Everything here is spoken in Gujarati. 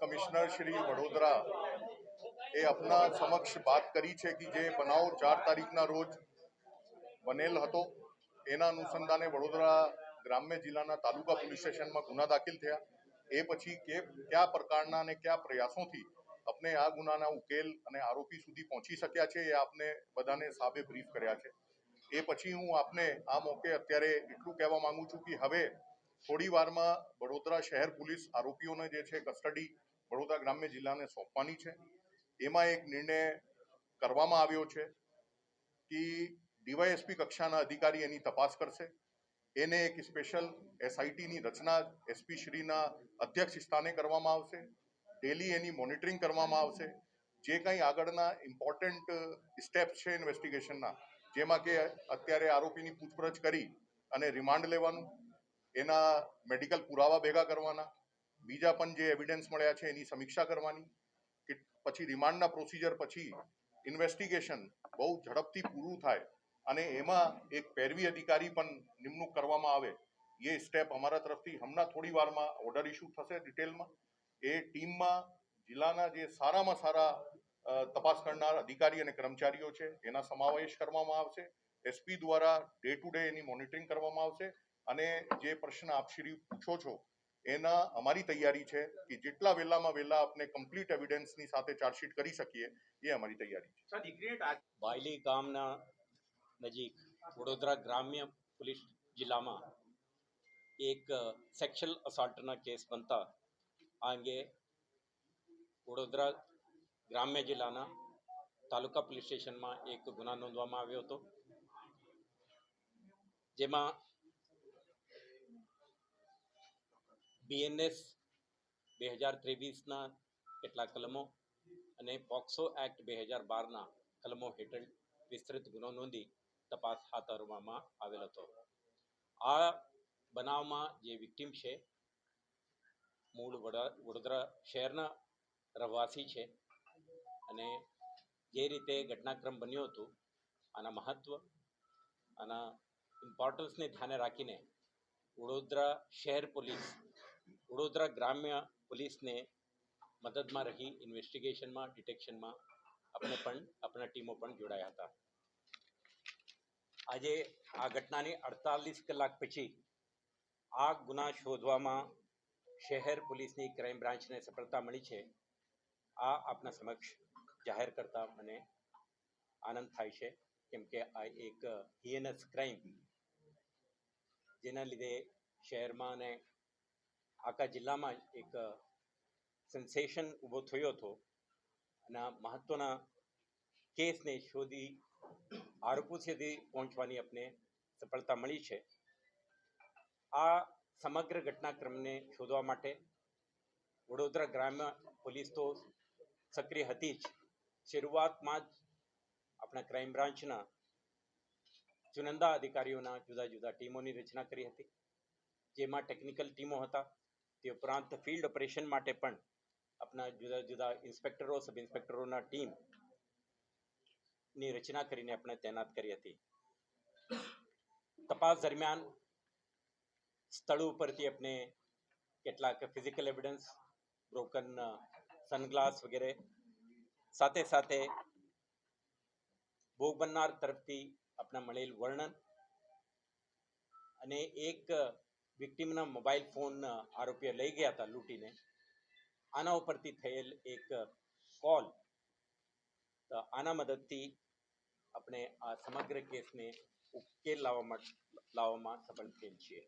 કમિશનર શ્રી વડોદરા એ આપના સમક્ષ વાત કરી છે કે જે બનાવ ચાર તારીખના રોજ બનેલ હતો. એના અનુસંધાને વડોદરા ગ્રામ્ય જિલ્લાના તાલુકા પોલીસ સ્ટેશનમાં ગુના દાખલ થયા. એ પછી કે, કયા પ્રકારના અને કયા પ્રયાસોથી આપણે આ ગુનાના ઉકેલ અને આરોપી સુધી પહોંચી શક્યા છે એ આપને બધાને સાબે બ્રીફ કર્યા છે. એ પછી હું આપને આ મોકે અત્યારે એટલું કહેવા માંગુ છું કે હવે થોડી વારમાં વડોદરા શહેર પોલીસ આરોપીઓને જે છે કસ્ટડી વડોદરા ગ્રામ્ય જિલ્લાને સોંપવાની છે. એમાં એક નિર્ણય કરવામાં આવ્યો છે કે ડીવાયએસપી કક્ષાના અધિકારી એની તપાસ કરશે. એને એક સ્પેશિયલ એસઆઈટીની રચના એસપી શ્રીના અધ્યક્ષ સ્થાને કરવામાં આવશે. ડેલી એની મોનિટરિંગ કરવામાં આવશે. જે કંઈ આગળના ઇમ્પોર્ટન્ટ સ્ટેપ છે ઇન્વેસ્ટિગેશનના, જેમાં કે અત્યારે આરોપીની પૂછપરછ કરી અને રિમાન્ડ લેવાનું એના મેડિકલ પુરાવા ભેગા કરવાના. બીજા પણ જે એવિડન્સ મળ્યા છે એની સમીક્ષા કરવાની. કે પછી રિમાન્ડના પ્રોસિજર પછી ઇન્વેસ્ટિગેશન બહુ ઝડપથી પૂરું થાય અને એમાં એક પેરવી અધિકારી પણ નિમણૂક કરવામાં આવે. એ સ્ટેપ અમારા તરફથી હમણાં થોડી વારમાં ઓર્ડર ઇસ્યુ થશે ડિટેલમાં એ ટીમમાં જિલ્લાના જે સારામાં સારા તપાસ કરનાર અધિકારી અને કર્મચારીઓ છે, એના સમાવેશ કરવામાં આવશે. એસપી દ્વારા ડે ટુ ડે એની મોનિટરિંગ કરવામાં આવશે અને જે પ્રશ્ન આપ શ્રી પૂછો છો એના અમારી તૈયારી છે કે જેટલા વહેલામાં વહેલા આપણે કમ્પ્લીટ એવિડન્સની સાથે ચાર્જશીટ કરી શકીએ એ અમારી તૈયારી છે. વાયલી ગામના નજીક વડોદરા ગ્રામ્ય પોલીસ જિલ્લામાં એક સેક્સ્યુઅલ અસોલ્ટના કેસ બનતા આ અંગે વડોદરા ગ્રામ્ય જિલ્લાના તાલુકા પોલીસ સ્ટેશનમાં એક ગુના નોંધવામાં આવ્યો હતો. જેમાં બીએનએસ બે હજાર ત્રેવીસના કેટલાક કલમો અને પોક્સો એક્ટ બે હજાર બારના કલમો હેઠળ વિસ્તૃત ગુનો નોંધી તપાસ હાથ ધરવામાં આવેલ હતો. આ બનાવમાં જે વિક્ટીમ છે, મૂળ વડા- વડોદરા શહેરના રહેવાસી છે અને જે રીતે ઘટનાક્રમ બન્યો હતો, આના મહત્ત્વ આના ઇમ્પોર્ટન્સને ધ્યાને રાખીને વડોદરા શહેર પોલીસ, વડોદરા ગ્રામ્ય પોલીસને મદદમાં રહી ઇન્વેસ્ટિગેશનમાં, ડિટેક્શનમાં આપણે પણ આપણા ટીમો પણ જોડાયા હતા. આજે આ ઘટનાની અડતાલીસ કલાક પછી આ ગુના શોધવામાં શહેર પોલીસની ક્રાઇમ બ્રાન્ચને સફળતા મળી છે. આ આપના સમક્ષ જાહેર કરતા મને આનંદ થાય છે, કેમ કે આ એક હિએનસ ક્રાઇમ જેના લીધે શહેરમાં અને આખા જિલ્લામાં એક સેન્સેશન ઊભો થયો હતો. અને આ કેસને શોધી આરોપો સુધી પહોંચવાની આપણે સફળતા મળી છે. આ સમગ્ર ઘટનાક્રમને શોધવા માટે વડોદરા ગ્રામ્ય પોલીસ તો સક્રિય હતી જ. શરૂઆતમાં જ આપણા ક્રાઇમ બ્રાન્ચના ચુનંદા અધિકારીઓના જુદા જુદા ટીમોની રચના કરી હતી, જેમાં ટેકનિકલ ટીમો હતા, તે ઉપરાંત ફિલ્ડ ઓપરેશન માટે પણ આપણા જુદા જુદા ઇન્સ્પેક્ટરો સબ ઇન્સ્પેક્ટરોના ટીમની રચના કરીને આપણે તૈનાત કરી હતી. તપાસ દરમિયાન સ્થળ ઉપરથી આપણે કેટલાક ફિઝિકલ એવિડન્સ બ્રોકન સનગ્લાસ વગેરે સાથે સાથે ભોગ બનનાર તરફથી આપણે મળેલ વર્ણન અને એક વિક્ટીમના મોબાઈલ ફોન આરોપીઓ લઈ ગયા હતા લૂંટીને. આના ઉપરથી થયેલ એક કોલ. તો આના મદદથી આપણે આ સમગ્ર કેસને ઉકેલ લાવવા લાવવામાં સફળ થયેલ છીએ.